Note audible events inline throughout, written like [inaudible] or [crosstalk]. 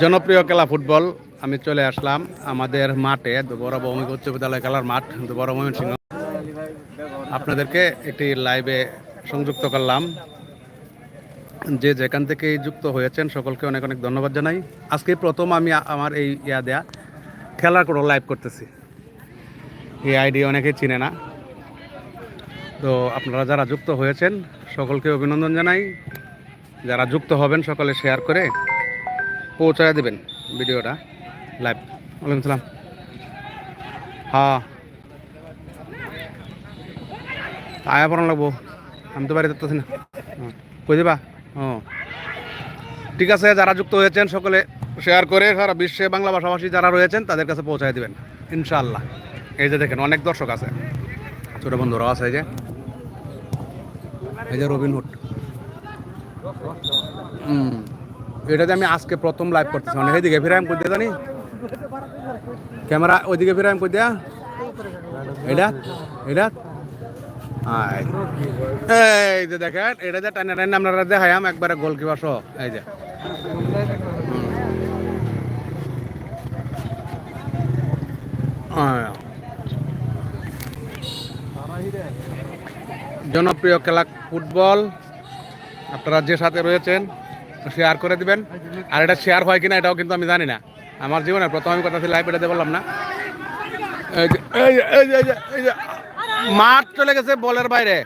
জনপ্রিয় খেলা ফুটবল, আমি চলে আসলাম আমাদের মাঠে বড় ভৌমিক উচ্চ বিদ্যালয় খেলার মাঠ বড় সিংহ। আপনাদেরকে একটি লাইভে সংযুক্ত করলাম। যে যেখান থেকে যুক্ত হয়েছেন, সকলকে অনেক অনেক ধন্যবাদ জানাই। আজকে প্রথম আমি আমার এই ইয়া দেয়া খেলার কোনো লাইভ করতেছি। এই আইডি অনেকে চিনে না। তো আপনারা যারা যুক্ত হয়েছেন, সকলকে অভিনন্দন জানাই। যারা যুক্ত হবেন, সকলে শেয়ার করে পৌঁছায় দেবেন ভিডিওটা লাইভ ওয়ালাইকুম সালাম। হ্যাঁ। আয়া পড়ানো লাগবো। আমি তো বাড়িতে থাকতেছি না। হ্যাঁ। কই দিবা? ও। ঠিক আছে যারা যুক্ত হয়েছেন সকলে শেয়ার করে সারা বিশ্বে বাংলা ভাষাভাষী যারা রয়েছেন তাদের কাছে পৌঁছায় দিবেন ইনশাআল্লাহ। এই যে দেখেন অনেক দর্শক আছে। ছোট বন্ধুরাও আছে এই যে। এই যে রবিনহুড হুম। এটাতে আমি আজকে প্রথম লাইভ করতেছি। মানে এইদিকে ফিরে আমি কই দিয়ে জানি? ক্যামেরা ওইদিকে ফিরে আমি কই দিয়া? এটা? এটা। এই যে দেখেন, এটা যে টানে টানে আপনারা দেখাইম একবারে গোলকিপার সহ। এই যে। জনপ্রিয় খেলা ফুটবল, আপনারা যে সাথে রয়েছেন শেয়ার করে দিবেন। আর এটা শেয়ার হয় কিনা এটাও কিন্তু আমি জানি না। আমার জীবনে প্রথম আমি কথা লাইভ এটাতে বললাম না। মাঠ চলে গেছে বলের বাইরে।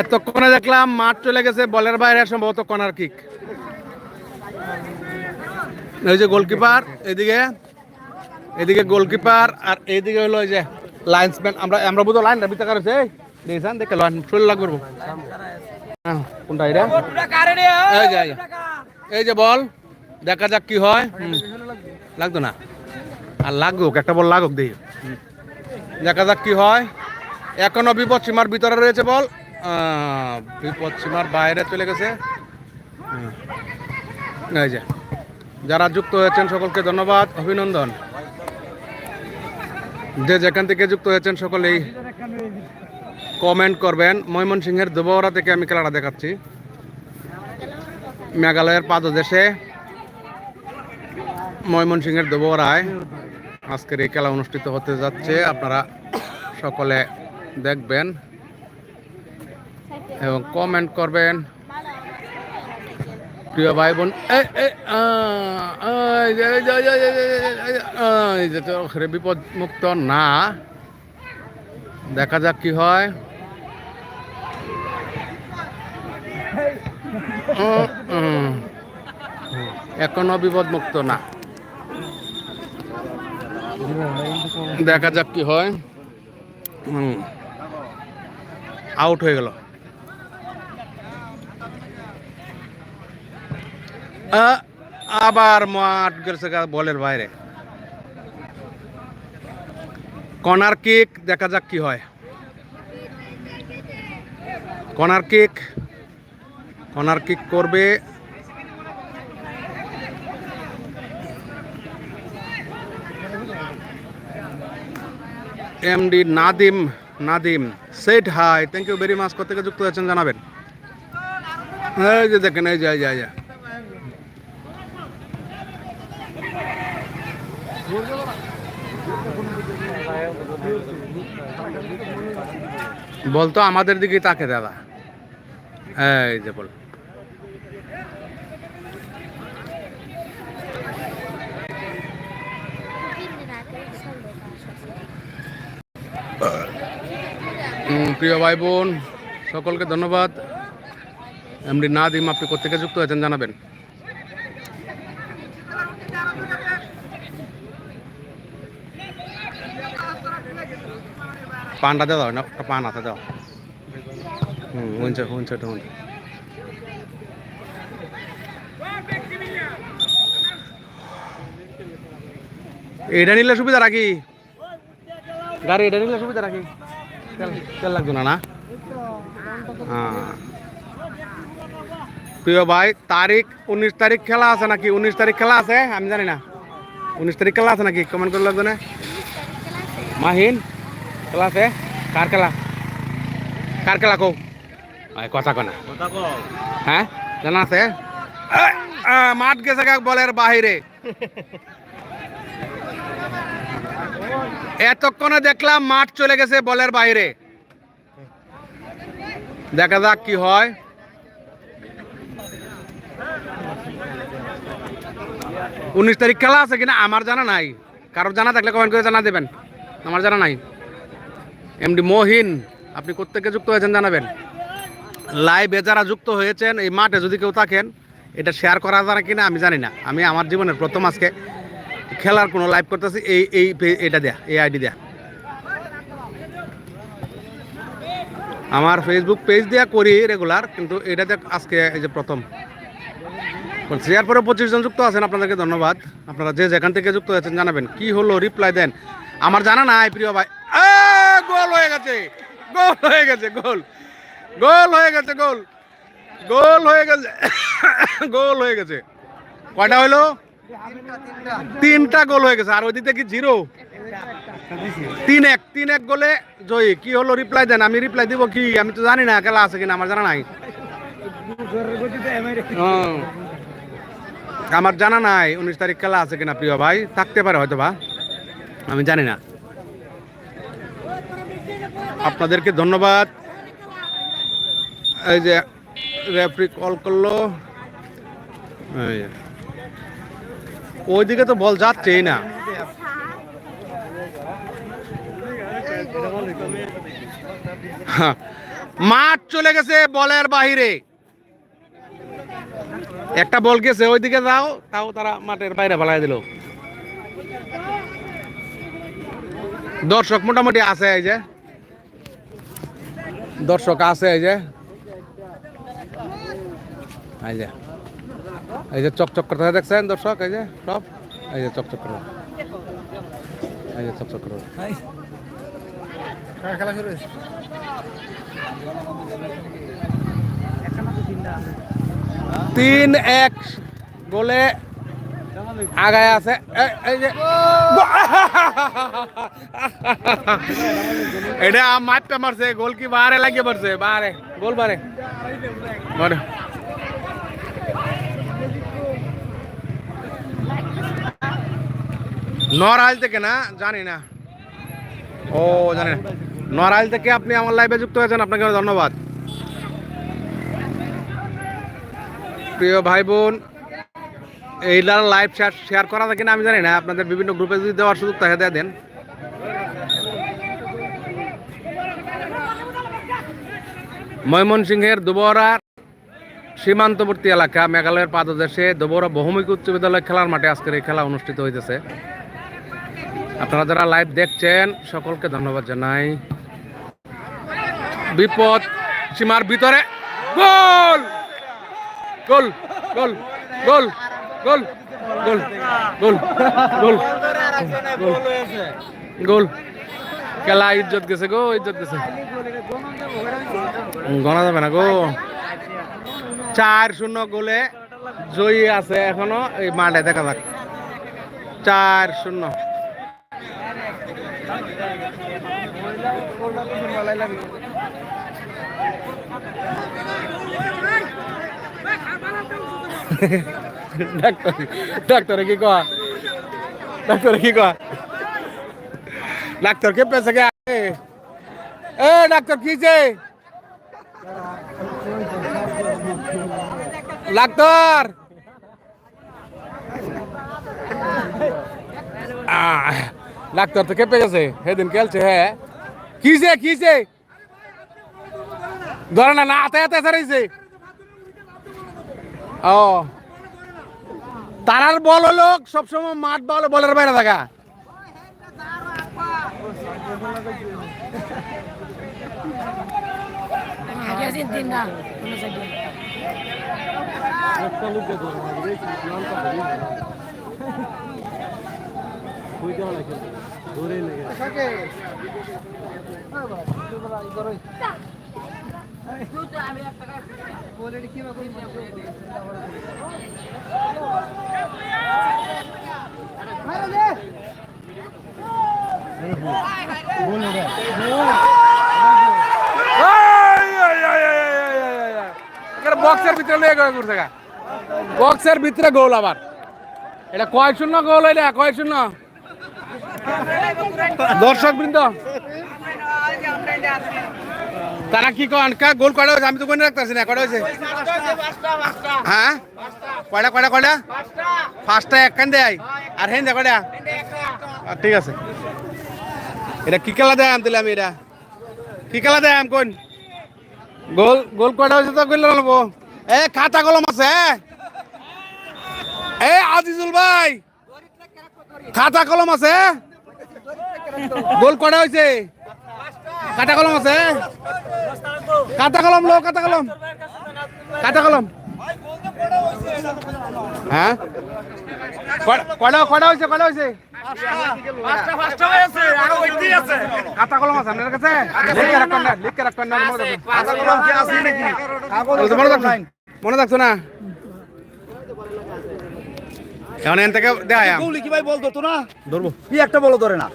এতক্ষণে দেখলাম মাঠ চলে গেছে বলের বাইরে, সম্ভবত কর্নার কিক এই যে গোলকিপার এদিকে এদিকে গোলকিপার আর এইদিকে হলো এই যে লাইন্সম্যান আমরা আমরা বুঝো লাইন রাবিতা করেছে দেখছেন দেখে লাইন শরীর লাগবে। কোনটা এটা? এই যে এই যে। বল, দেখা যাক কি হয়। লাগতো না। আর লাগুক, একটা বল লাগুক, দেখি। দেখা যাক কি হয়। এখনও বিপদ সীমার ভিতরে রয়েছে বল। বিপদ সীমার বাইরে চলে গেছে। এই যে। যারা যুক্ত হয়েছেন, সকলকে ধন্যবাদ, অভিনন্দন। যে যেখান থেকে যুক্ত হয়েছেন সকলেই কমেন্ট করবেন ময়মনসিংহের দুবহরা থেকে আমি খেলাটা দেখাচ্ছি মেঘালয়ের পাদদেশে ময়মনসিংহের দুবহরায় আজকের এই খেলা অনুষ্ঠিত হতে যাচ্ছে আপনারা সকলে দেখবেন এবং কমেন্ট করবেন প্রিয় ভাই বোন এই, এই, আ, আ, যে, এই যে, এই যে, এই যে, এই যে, এই যে, আ, এই যে তো ওখানে বিপদ মুক্ত না। দেখা যাক কি হয়। এখনও বিপদ মুক্ত না। দেখা যাক কি হয়। আউট হয়ে গেল। আবার মাঠ গেছে বলের বাইরে। কর্নার কেক দেখা যাক কি হয়। কর্নার কিক কর্নার কিক করবে। MD Nadim Nadim set hi thank you very much থেকে যুক্ত হয়েছেন জানাবেন। এই যে দেখেন এই যে এই যে, বলতো আমাদের দিকে তাকে দাদা। এই যে বল। প্রিয় ভাই বোন সকলকে ধন্যবাদ। এমডি নাদিম, আপনি কোথেকে যুক্ত হয়েছেন জানাবেন। পানটা দাও না একটা পান আছে দাও হুম হুঁচে হুঁচে হুঁচে এটা নিলে সুবিধা রাখি গাড়ি এটা নিলে সুবিধা রাখি তেল তেল লাগতো না না হ্যাঁ প্রিয় ভাই তারিখ উনিশ তারিখ খেলা আছে নাকি উনিশ তারিখ খেলা আছে আমি জানি না উনিশ তারিখ খেলা আছে নাকি কমেন্ট করে লাগবে না মাহিন খেলা আছে কার খেলা কার খেলা কও? কথা কনা হ্যাঁ? জানা আছে? মাঠ গেছে বলের বাহিরে। এতক্ষণে দেখলাম মাঠ চলে গেছে বলের বাইরে দেখা যাক কি হয়। উনিশ তারিখ খেলা আছে কিনা? আমার জানা নাই। কারোর জানা থাকলে কমেন্ট করে জানা দেবেন। আমার জানা নাই। এমডি মহিন, আপনি কোথেকে যুক্ত হয়েছেন জানাবেন? লাইভে যারা যুক্ত হয়েছেন, এই মাঠে যদি কেউ থাকেন, এটা শেয়ার করা যায় কিনা আমি জানি না। আমি আমার জীবনের প্রথম আজকে খেলার কোনো লাইভ করতেছি, এই এই এটা দেয়া, এই আইডি দেয়া। আমার ফেসবুক পেজ দেয়া করি রেগুলার কিন্তু এটাতে আজকে এই যে প্রথম। বলছি এরপরে পঁচিশ জন যুক্ত আছেন, আপনাদেরকে ধন্যবাদ। আপনারা যে যেখান থেকে যুক্ত হয়েছেন জানাবেন, কি হলো? রিপ্লাই দেন। আমার জানা নাই, প্রিয় ভাই। হয়ে গেছে। গোল হয়ে গেছে, গোল। গোল হয়ে গেছে, গোল। গোল হয়ে গেছে, গোল হয়ে গেছে। কয়টা হলো? তিনটা গোল হয়ে গেছে। আর ওই দিকে কি জিরো। তিন এক তিন এক গোলে জয়ী। কি হলো? রিপ্লাই দেন। আমি রিপ্লাই দিব কি? আমি তো জানি না, খেলা আছে কিনা, আমার জানা নাই। আমার জানা নাই, উনিশ তারিখ খেলা আছে কিনা, প্রিয় ভাই। থাকতে পারে হয়তো বা আমি জানি না। আপনাদেরকে ধন্যবাদ। এই যে রেফারি কল করল। ওইদিকে তো বল যাচ্ছেই না। হ্যাঁ। মাঠ চলে গেছে বলের বাহিরে। একটা বল গেছে, ওইদিকে যাও, তাও তারা মাঠের বাইরে ফেলাই দিল। দর্শক মোটামুটি আছে এই যে। দর্শক আছে এই যে। এই যে। এই যে চকচক করতে দেখছেন দর্শক? এই যে সব। এই যে চকচক করে এই যে চকচক করে তিন এক গোলে আগায় আছে। এই যে। এটা মারতে মারছে, গোল কি বাহারে লাগিয়ে মারছে? বাহারে, গোল বারে বারে নড়াইল থেকে না, জানি না। ও, জানি না। নড়াইল থেকে আপনি আমার লাইভে যুক্ত হয়েছেন, আপনাকে ধন্যবাদ। প্রিয় ভাই বোন এইটার লাইভ শেয়ার শেয়ার করা থাকে না আমি জানি না, আপনাদের বিভিন্ন গ্রুপে যদি দেওয়ার সুযোগ থাকে, দেয়া দেন। ময়মনসিংহের দুবরা সীমান্তবর্তী এলাকা, মেঘালয়ের পাদদেশে দুবরা বহুমুখী উচ্চ বিদ্যালয় খেলার মাঠে আজকের এই খেলা অনুষ্ঠিত হইতেছে। আপনারা যারা লাইভ দেখছেন, সকলকে ধন্যবাদ জানাই। বিপদ সীমার ভিতরে। গোল! গোল! গোল! গোল! গোল গোল গোল গোল। গোল। গোল খেলা ইজ্জত গেছে গো, ইজ্জত গেছে। গণা যাবে না গো। চার শূন্য গোলে জয়ী আছে এখনও। এই মাঠে দেখা যাক। চার শূন্য। [laughs] ডাক্তার ডাক্তারে কি কয় ডাক্তারে কি কয় ডাক্তার কে পেছে গে এ ডাক্তার কি যে ডাক্তার আহ, ডাক্তার তো কেঁপে গেছে সেদিন খেলছে হ্যাঁ কিসে কিসে ধরে না না আতে আতে সারাইছে ও তারার বল হলো সবসময় মাঠ বল বলের বাইরে থাকা। আগে বক্সের ভিতরে লয়ে গেল করছে বক্সের ভিতরে গোল আবার। এটা কয় শূন্য গোল এটা? কয় শূন্য? দর্শক বৃন্দ তারা কি কন কা গোল কয়টা হয়েছে? আমি তো মনে রাখতেছি না, কয়টা হয়েছে? হ্যাঁ? কয়টা কয়টা কয়টা? ফার্স্টটা এক কান দেয়। আর হেন দে কয়টা ঠিক আছে। এটা কি খেলা দেয়, আমি আমি এটা? কি খেলা দেয়, আমি কোন? গোল গোল কয়টা হয়েছে তো, গোল নেব এ, খাতা কলম আছে, এ? আজিজুল ভাই। খাতা কলম আছে গোল কয়টা হয়েছে? খাতা কলম আছে? কাটা কলম লো কাটা কলম। কাটা কলম। হ্যাঁ? কয়টা- কয়টা হয়েছে কয়টা হয়েছে? খাতা কলম আছে আপনার কাছে? লিখে রাখবেন না লিখে রাখবেন না মনে রাখবেন। মনে থাকছো না? এখন এখান থেকে দেখাই কি ভাই বল ধরতো না? ধরবো। কি একটা বলো ধরে না?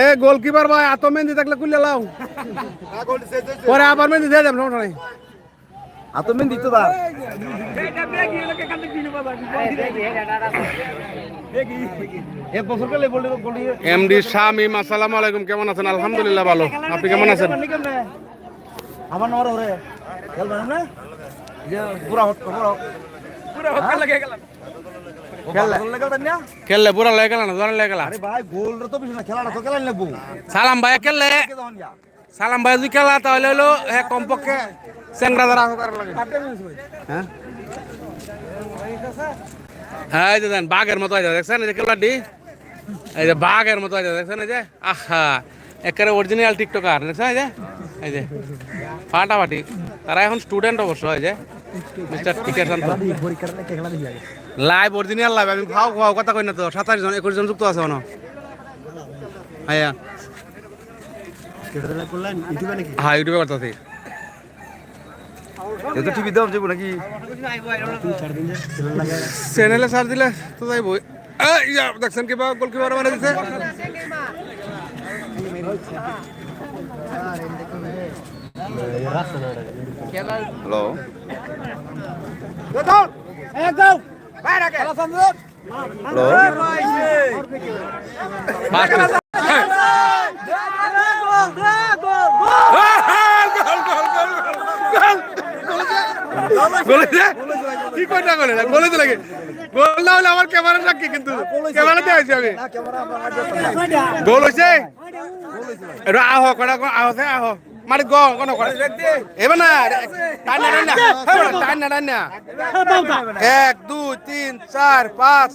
এ গোলকিপার ভাই এত মেহেন্দি থাকলে কুলে লাও। পরে আবার মেহেন্দি দিয়ে দেব সমস্যা নেই। আত মেন দিত দা এক বছর গেলে বলি বলি এমডি শামিম আসসালামু আলাইকুম কেমন আছেন? আলহামদুলিল্লাহ ভালো। আপনি কেমন আছেন? আমার নর ওরে। খেলবে না যে পুরা হট পুরা পুরা হট লাগে গেল খেললে। বুড়া লেগে গেল না জোরে লেগে গেল। আরে ভাই গোল তো বেশি না খেলাটা তো খেলাই লাগবো সালাম ভাই খেললে। সালাম ভাই যদি খেলা তাহলে হলো হ্যাঁ কমপক্ষে চেংরা দ্বারা হ্যাঁ? হ্যাঁ এই যে দেন বাঘের মতো আছে দেখছেন? এই যে খেলাটি? এই যে বাঘের মতো আছে দেখছেন? এই যে? আহা একেবারে অরিজিনাল টিকটকার দেখছেন? এই যে? এই যে ফাটাফাটি। তারা এখন স্টুডেন্ট অবশ্য এই যে মিস্টার টিকে শান্ত পরীক্ষার লেখা খেলা দিই আগে। লাইভ অরিজিনাল লাইভ আমি খাও খাও কথা কই না তো সাতাশ জন একুশ জন যুক্ত আছে মনে হ্যাঁ হ্যাঁ ইউটিউবে করতেছি। এ তো টিভি দাও যাব নাকি? চ্যানেলে সার দিলে তো যাইব দেখছেন কিবা গোলকিপার মানে দিছে? হ্যালো? কি কয়টা গোল? হয়েছে? গোল হয়েছে নাকি? গোল না হলে আমার ক্যামেরা রাখি কিন্তু? ক্যামেরাতে আছি আমি। গোল হয়েছে? আহ কটা আহ আহ। মারি গো কোন করে এবে না টান না না। টান না টান না। এক দুই তিন চার পাঁচ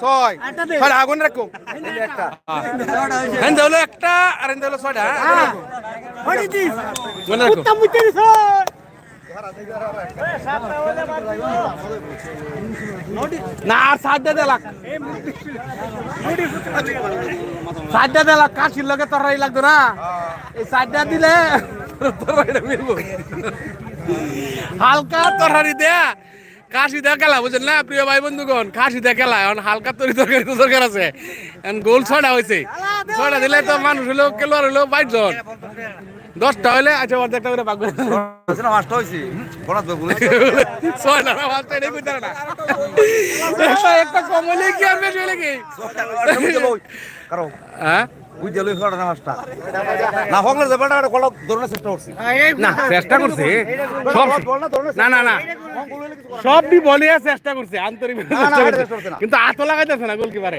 ছয়। ছয়টা আগুন রাখো। একটা আর হলো ছয়টা হ্যাঁ? মনে রাখো। না, আর তরকারি লাগতো হালকা তরকারি দেয়া কাশি দেয়া খেলা বুঝলেন না, প্রিয় ভাই বন্ধুগণ, কাশি দেয়া খেলা। এখন হালকা তরি তরকারি তো দরকার আছে। এখন গোল ছয়টা হয়েছে। ছয়টা দিলে তো মানুষ হলো, খেলোয়াড় হলো বাইশ জন। দশটা হইলে আচ্ছা অর্ধেকটা করে ভাগ করে। মাস্টার হয়েছি বলে পাঁচটা এটাই কইতে পারে না একটা একটা কি আর বেশি হলে কি কারও হ্যাঁ বুঝ গেল খেলাটা না মাস্টার না হগলে যাবেটা একটা কলা ধরনের চেষ্টা করছি না চেষ্টা করছে সব বল চেষ্টা করছে আন্তরিক না, না, চেষ্টা চেষ্টা করছে করছে না। কিন্তু আতো লাগাইতেছে না গোলকিপারে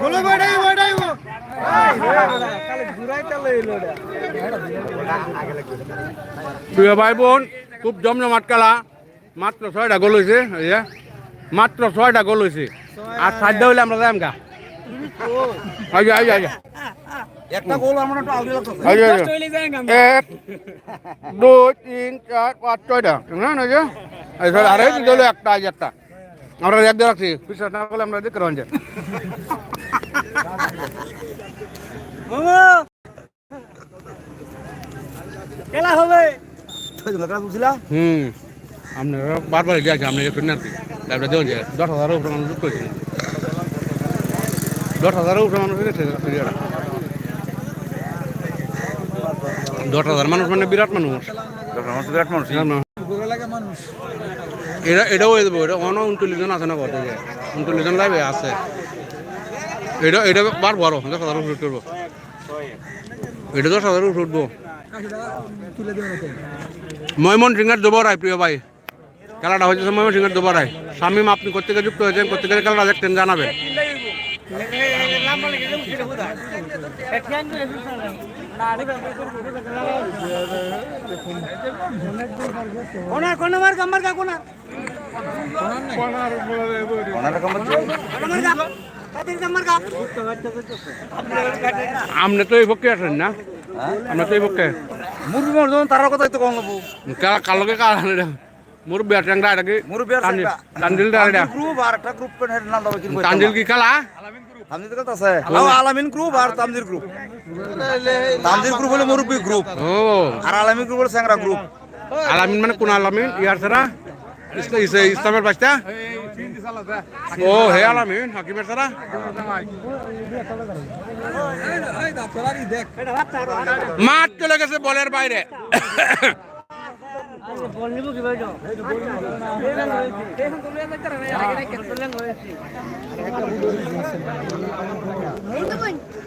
বল এগারোটা এগারোটা এগারোটা প্রিয় ভাই বোন খুব জমজমাট খেলা। মাত্র ছয়টা গোল হয়েছে মাত্র ছয়টা গোল হয়েছে আর সাতটা হইলে আমরা যাই গা। যে, এই যে একটা গোল আমার একটু। এক দুই তিন চার পাঁচ ছয়টা। না না যে? আরে একটা আজ একটা। আমরা এক দিয়ে রাখছি। বিশ্বাস না করলে আমরা দেখতে রয়েছে খেলা হবে। খেলা বুঝলা হুম। আপনারা বারবার গিয়েছে আপনি একটু নেন তারপরে দেওয়া যায় দশ হাজারের উপরে মানুষ যুক্ত হয়েছে দশ হাজারের উপরে মানুষ হয়েছে ক্রিয়াটা দশ হাজার মানুষ মানে বিরাট মানুষ। বিরাট মানুষ। বিরাট মানুষ। এটা এটাও হয়ে যাব এটা অন উনচল্লিশ জন আছে না কত যে উনচল্লিশ জন লাগবে আছে। এটা এটা বার বড় দশ হাজার উপরে উঠবো এটা দশ হাজার উপরে উঠবো। ময়মন সিংহের দুবরাই প্রিয় ভাই। খেলাটা হয়েছে ময়মন সিংহের দুবরাই শামীম, আপনি কোথেকে যুক্ত হয়েছেন? কোথেকে খেলাটা দেখতেন জানাবেন। কোনা কোনা মার কামার কা কোনা। ওনারা কেমন কোনা মার কা আপনি তো এই পক্ষে আছেন না? আপনি তো এই পক্ষে মুরবি মানুষ যখন তারার কথাই তো কম নেব কালা কালোকে কালা মোর বিয়ার ট্যাংরা এটা কি? মুরবি আর তানজিল তানজিল এটা। গ্রুপ আর একটা গ্রুপ তানজিল কি খেলা? তামজিদ কথা আছে? হ্যালো আলামিন গ্রুপ আর তামজিদ গ্রুপ তামজিদ গ্রুপ হলো মুরব্বি গ্রুপ ও। আর আলামিন গ্রুপ হলো স্যাংরা গ্রুপ আলামিন মানে কোন আলামিন? ইয়ার ছাড়া? ইসলা- ইসে- ইসলামের বাচ্চা? ও হে আলামিন হাকিমের ছাড়া? মাঠ চলে গেছে বলের বাইরে বল নিব কি ভাই যাও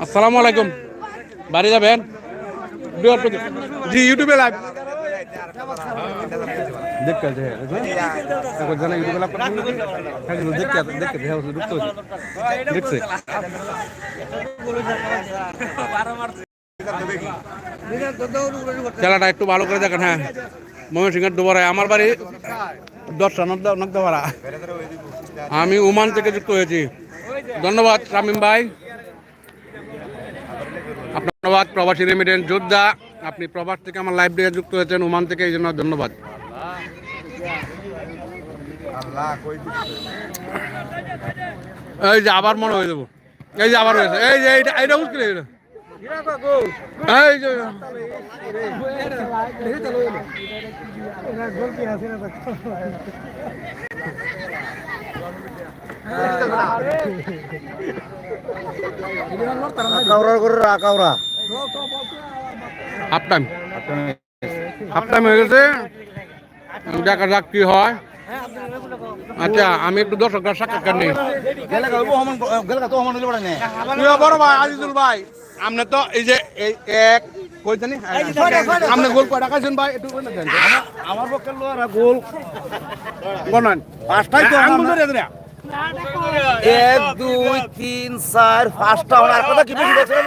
আসসালামু আলাইকুম। বাড়ি যাবেন? জি ইউটিউবে লাইভ জানা ইউটিউবে লাইভ হচ্ছে দেখছে। খেলাটা একটু ভালো করে দেখেন হ্যাঁ। ময়মনসিংহের দুবারায়। আমার বাড়ি দশটা আমি ওমান থেকে যুক্ত হয়েছি। ধন্যবাদ, শামিম ভাই। ধন্যবাদ, প্রবাসী রেমিডেন্ট যোদ্ধা। আপনি প্রবাস থেকে আমার লাইভ ডে যুক্ত হয়েছেন ওমান থেকে, এই জন্য ধন্যবাদ। এই যে আবার মনে হয়ে যাব এই যে আবার হয়েছে। এই যে এইটা এইটা কাউরা করে কাউরা। হাফ টাইম হাফ টাইম হয়ে গেছে। দেখা যাক কি হয়? আচ্ছা আমি একটু দর্শকরা সাক্ষাৎকার নেই। বড় ভাই আজিজুল ভাই। আপনি তো এই যে এই এক কই জানি? আপনি গোল কয়টা খাইছেন ভাই একটু আমার পক্ষে লোরা গোল বলেন পাঁচটাই তো আঙ্গুল ধরে ধরে। এক দুই তিন চার পাঁচটা আমার কথা কি বেশি দেখছেন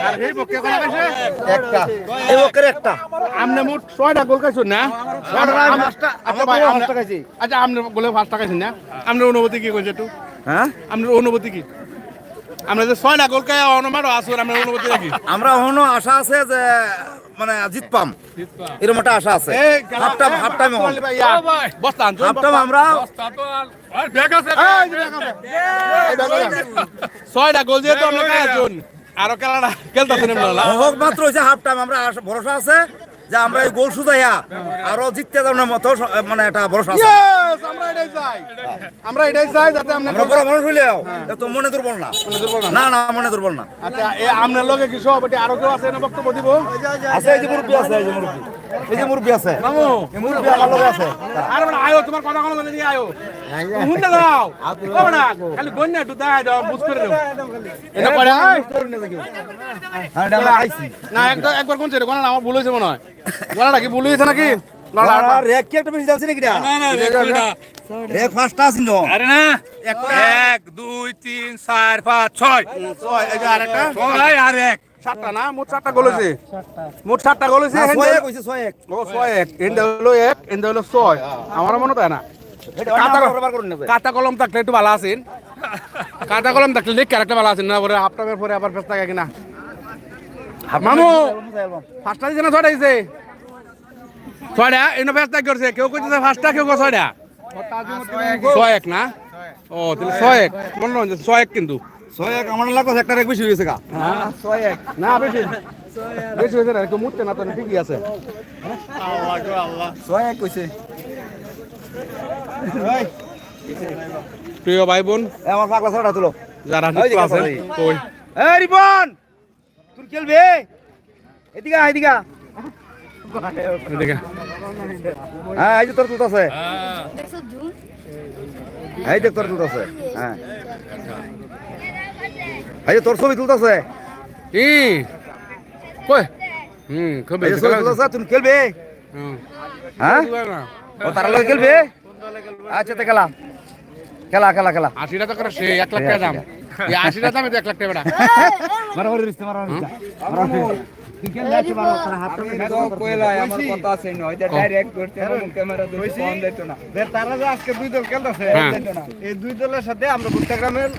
আর এই পক্ষে কয়টা খাইছে একটা। এই মোট ছয়টা গোল খাইছেন না। আচ্ছা আপনি- আচ্ছা আপনি গোলে পাঁচটা খাইছেন না? আপনার অনুভূতি কি কইছে একটু? হ্যাঁ? আপনার অনুভূতি কি? আমরা যে ছয়টা গোল খাই অনুমানও আসুন আপনার অনুভূতি কি আমরা এখনও আশা আছে যে মানে জিত পাম। এরকম একটা আশা আছে। Half time half time half time আমরা। ছয়টা গোল যেহেতু আমরা আরও খেলাটা খেলতেছেন এমনি হোক মাত্র হয়েছে হাফ টাইম আমরা আশা- ভরসা আছে। যে আমরা এই গোল সুজাইয়া আরও জিততে যাওয়ার মতো মানে এটা ভরসা আমরা এটাই চাই। আমরা এটাই চাই যাতে আমরা বড় মানুষ হইলেও তো মনে দুর্বল না। না? না মনে দুর্বল না। আচ্ছা আপনার লগে কি সভাপতি আরও কেউ আছে? না বক্তব্য দিব। আছে এই যে মুরব্বী আছে এই যে মুরব্বী। এই যে মুরব্বী আছে। মামু। এই মুরব্বী আমার লগে আছে। আরে বড় আয়ো তোমার কথা কোনো জানি আয়ো। হুন্ডা দাও। ও বড় খালি গন্যা একটু দাও দাও বুঝ করে দাও এটা পড়ে হ্যাঁ? এটা আমরা আইছি। না একবার একবার কোন ছেড়ে কোন আমার ভুল হয়েছে মনে হয়। গলাটা কি ভুল হয়েছে নাকি? লড়া রেক কি একটা বেশি যাচ্ছে নাকি না রেক ফার্স্টটা আছে আরে না। এক দুই তিন চার পাঁচ ছয়। ছয় এই যে আরেকটা। ছয় আর এক। সাতটা না? মোট সাতটা গোল হয়েছে। মোট সাতটা গোল হয়েছে ছয় ছয় এক। ও ছয় এক। এন্ডা হলো এক এন্ডা হলো ছয়। আমার মনে হয় না। এটা কাতা কাতা ব্যবহার করুন না কাতা কলম থাকলে একটু ভালো আছেন। কাটা কলম থাকলে দেখ ক্যারেক্টার ভালো আছে না পরে হাফ টাইমের পরে আবার ফেস থাকে কিনা। মামু! ফার্স্টটা দিছে না ছয়টা দিছে? ছয়টা? এনে ফেস থাক করছে। কেউ কইতেছে ফার্স্টটা কেউ ছয়টা? ছয় এক। না? ও তাহলে ছয় এক। মনে হয় ছয় এক কিন্তু। ছয় এক আমার লাগতো একটা এক বেশি হয়েছে গা। ছয় এক। না বেশি। বেশি হয়েছে না কেউ মুততে না তো ঠিকই আছে। ছয় এক কইছে প্রিয় ভাই বোন এ, আমার পাগলা ছয়টা তুলো। যারা যুক্ত আছেন কই? এই রিপন! তুই খেলবে? এদিকে আয়, এদিকে আয়। এদিকে। হ্যাঁ এই যে তোর তুত আছে। এই দেখ তোর তুত আছে। হ্যাঁ। যে তোর ছবি তুলতেছে। ই কই? হুম বেশি ছবি খেলা তুলতেছে তুমি খেলবে? হ্যাঁ? ও তার লগে খেলবে? আচ্ছা তো খেলা। খেলা খেলা খেলা। আশিটা তো করে সে এক লাখ টাকা দাম। এই আশিটা দামে তো এক লাখ টাকা বেটা মারা মারি দিচ্ছে মারা মারি দিচ্ছে তারা যে আজকে দুই দল খেলতেছে হ্যাঁ। এই দুই দলের সাথে আমরা সাথে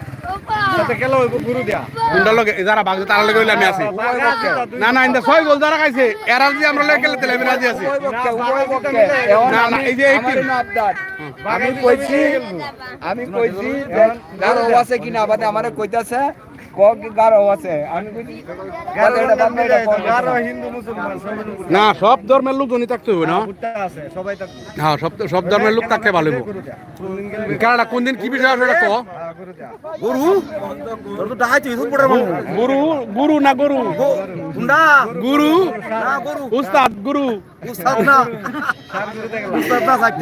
যারা বাগছে তারা লগে আমি আছি। না না ইন্দা ছয় গোল যারা খাইছে এরা যদি আমরা লগে আমি রাজি আছি। না না এই যে আমি কইছি আমি কইছি গারো আছে কিনা বাদে আমারে কইতাছে না সব ধর্মের লোক জনি থাকতে হবে না? ভুট্টা আছে সবাই তার হ্যাঁ সব সব ধর্মের লোক থাকতে ভালো কোন দিন কোন কি বিষয় আছে এটা হ্যাঁ, গুরু? গরু না গরু? গুন্ডা গুরু? উস্তাদ গুরু?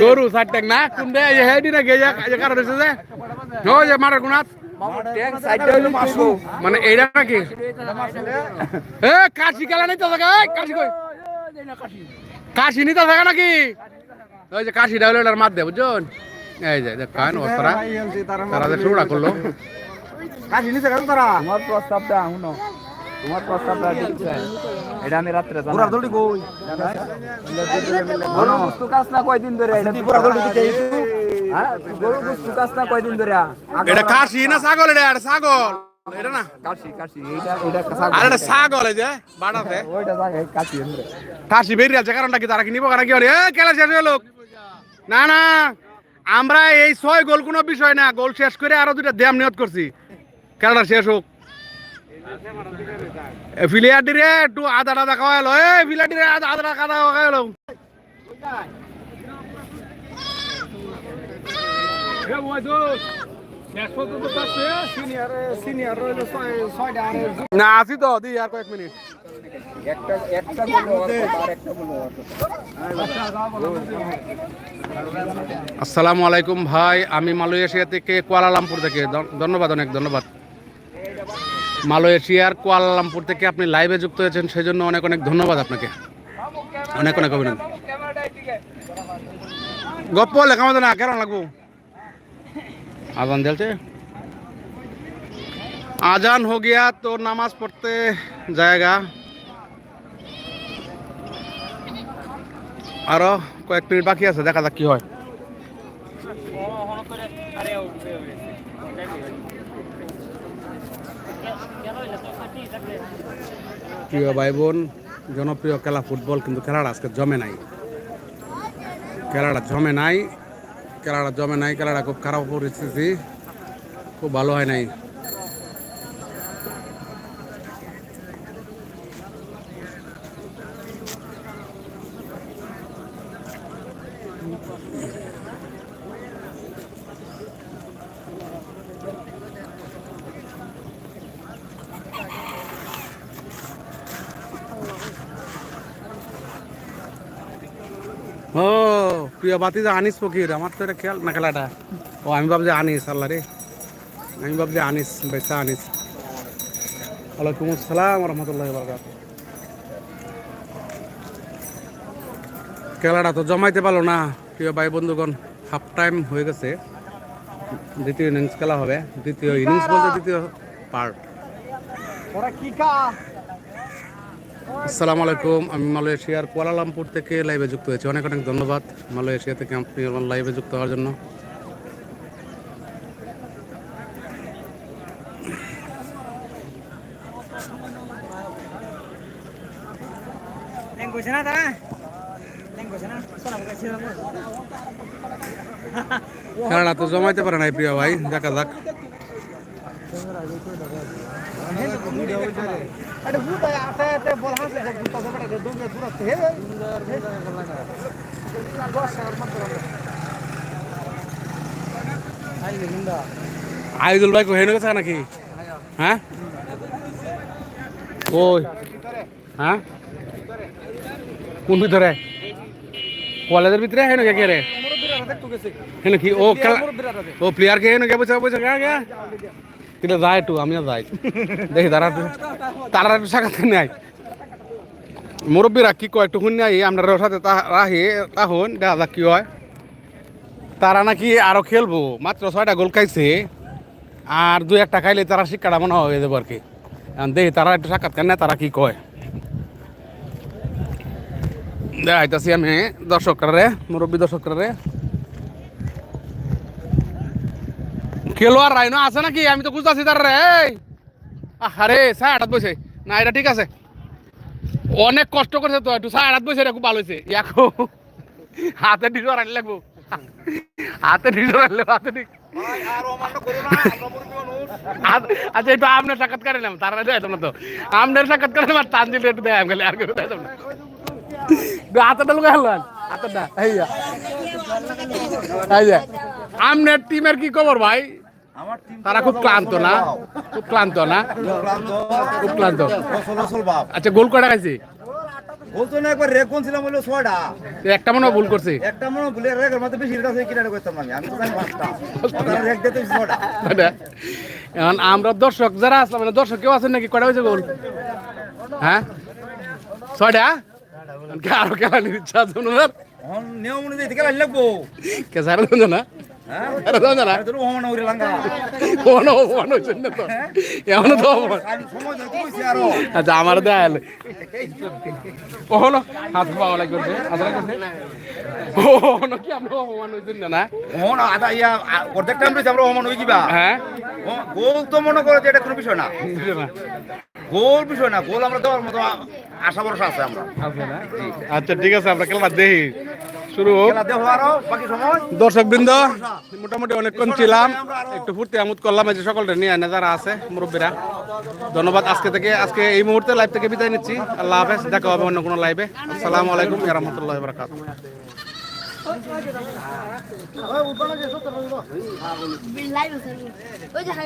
গরু সাইটেক না। কোনটা এই হেডি না এই কারণ যে ওই যে মারার গুণাত। মানে এইটা নাকি? এ কাশি খেলা নেই তো কাশি কই? কাশি নিতে থাকে নাকি? ওই যে কাশি হলো ওটার মাত দে বুঝছেন? এই যে দেখ কান অবস্থারা তারা যে শুরুটা করল। কাশি নিছে গেল তারা? আমার প্রস্তাবটা শুনো। তোমার প্রস্তাবটা দিচ্ছে এটা আমি রাত্রে পুরা দলটি কই? গরু গুস্তু কাজ না কয়দিন ধরে? এটা পুরা দলটি দিতে হ্যাঁ গরু গুস্তু কাজ না কয়দিন ধরে? এটা কাশি না ছাগল? এটা এটা ছাগল। এটা না? কাশি কাশি এইটা এইটা কাঁচা আর এটা ছাগল এই যে বাড়াতে। ওইটা জায়গায় কাশি এমরে কাশি বেরিয়ে আছে কারণটা কি তারা কি নিব কারণ কি হলে এ খেলা শেষ হয়ে লোক না না আমরা এই ছয় গোল কোনো বিষয় না। গোল শেষ করে আরও দুটা দেম নিয়ত করছি। খেলাটা শেষ হোক। ফিলিয়ারটি রে একটু আদা টাদা খাওয়া এলো এ ফিলিয়ারটি রে আদা আদা খাওয়া খাওয়া এলো না আছি তো দি আর কয়েক মিনিট। একটা একটা আর একটা আসসালামু আলাইকুম ভাই আমি মালয়েশিয়া থেকে কুয়ালালামপুর থেকে। ধন- ধন্যবাদ অনেক ধন্যবাদ। মালয়েশিয়ার কুয়ালালামপুর থেকে আপনি লাইভে যুক্ত হয়েছেন সেই জন্য অনেক অনেক ধন্যবাদ আপনাকে। অনেক অনেক অভিনন্দন। গপ্প লেখা মতো না কেন লাগবো? আজান দিয়েছে আজান হো গিয়া, তো নামাজ পড়তে জায়গা। আরও কয়েক মিনিট বাকি আছে, দেখা যাক কি হয়। প্রিয় ভাই বোন জনপ্রিয় খেলা ফুটবল কিন্তু খেলাটা আজকে জমে নাই। খেলাটা জমে নাই, খেলাটা জমে নাই, খেলাটা খুব খারাপ পরিস্থিতি। খুব ভালো হয় নাই ও প্রিয় বাতি যে আনিস ফকির আমার তো এটা খেয়াল না খেলাটা। ও, আমি ভাবছি আনিস, আল্লাহ রে। আমি ভাবছি আনিস বেসা আনিস। ওয়ালাইকুম আসসালাম রহমতুল্লাহ বরকাত খেলাটা তো জমাইতে পারল না, প্রিয় ভাই বন্ধুগণ হাফ টাইম হয়ে গেছে। দ্বিতীয় ইনিংস খেলা হবে। দ্বিতীয় ইনিংস বলতে দ্বিতীয় পার্ট আসসালামু আলাইকুম আমি মালয়েশিয়ার কোয়ালালামপুর থেকে লাইভে যুক্ত হয়েছি। অনেক অনেক ধন্যবাদ মালয়েশিয়া থেকে আপনি আমার লাইভে যুক্ত হওয়ার জন্য। খেলাটা তো জমাইতে পারে নাই প্রিয় ভাই। দেখা যাক। আরে ভূত আছে আছে বল হাসে যে ভূত আছে বড় দৌড়ে দূরতে হে আইদুল ভাই কোহেন গেছে নাকি হ্যাঁ ওই হ্যাঁ কোন ভিতরে কলেজের ভিতরে হেন কে রে হেন কি ও খেলা ও প্লেয়ার কে হেন কে বুঝা বুঝা গা গা তিলে যায় একটু আমিও যাই। দেখি তারা তারা একটু সাক্ষাৎ নাই। মুরব্বীরা কি কয় একটু শুনি আই আপনার সাথে রাহি তাহন দেখা যাক কি হয়। তারা নাকি আরও খেলব, মাত্র ছয়টা গোল খাইছে, আর দুই একটা খাইলে তারা শিক্ষাটা মনে হয়ে যাব আর কি। দেখি তারা একটু সাক্ষাৎকার নেয়, তারা কি কয়। দেখাইতেছি আমি দর্শকরা মুরব্বী দর্শকরা খেলোয়াড় রাইনো আছে নাকি? আমি তো বুঝতেছি তার রে আরে সাড়ে আটাত বসে না, এটা ঠিক আছে। অনেক কষ্ট করছে তো, একটু সাড়ে আটাত বসে এটা খুব ভালো হয়েছে ইয়াকো হাতে ডিজো লাগবো। হাতে ডিজো রাখলে হাতে আচ্ছা টিমের কি খবর ভাই? তারা খুব ক্লান্ত না? খুব ক্লান্ত না? খুব ক্লান্ত। আচ্ছা গোল কটা খাইছে? বলতো না একবার রেক ছিলাম বলল ছয়টা। একটা মনে ভুল করছে একটা মনে ভুলে রেকের মধ্যে বেশি কাছে কিনারে করতাম আমি। আমি তো পাঁচটা। রেক দিতে ছয়টা। এখন আমরা দর্শক যারা আসলাম মানে দর্শক কেউ আছেন নাকি? কটা হয়েছে গোল? হ্যাঁ? ছয়টা? আরও খেলা নিতে ইচ্ছা আছে ওনার নিয়ম অনুযায়ী থেকে লাগবো। কে সারা না? হ্যাঁ আচ্ছা আমার দেয়াল কখনো হাত পাওয়া লাগবে হাত লাগবে কখনো কি আমরা অপমান হয়েছেন না না আদা ইয়া অর্ধেক টাইম রয়েছে আমরা ওহমান হয়ে যাবা হ্যাঁ গোল তো মনে করো যে এটা কোনো বিষয় না গোল বিষয় না গোল আমরা দেওয়ার মতো আশা ভরসা আছে আমরা আচ্ছা ঠিক আছে আমরা খেলা দেখি শুরু হোক খেলা দেখো আরও বাকি সময় দর্শক বৃন্দ মোটামুটি অনেকক্ষণ ছিলাম একটু ফুর্তি আমোদ করলাম এই যে সকলটা নিয়ে আনে যারা আছে মুরব্বীরা ধন্যবাদ আজকে থেকে আজকে এই মুহূর্তে লাইভ থেকে বিদায় নিচ্ছি আল্লাহ হাফেজ দেখা হবে অন্য কোনো লাইভে আসসালামু আলাইকুম রহমতুল্লাহ বরকাত ওই যে হাই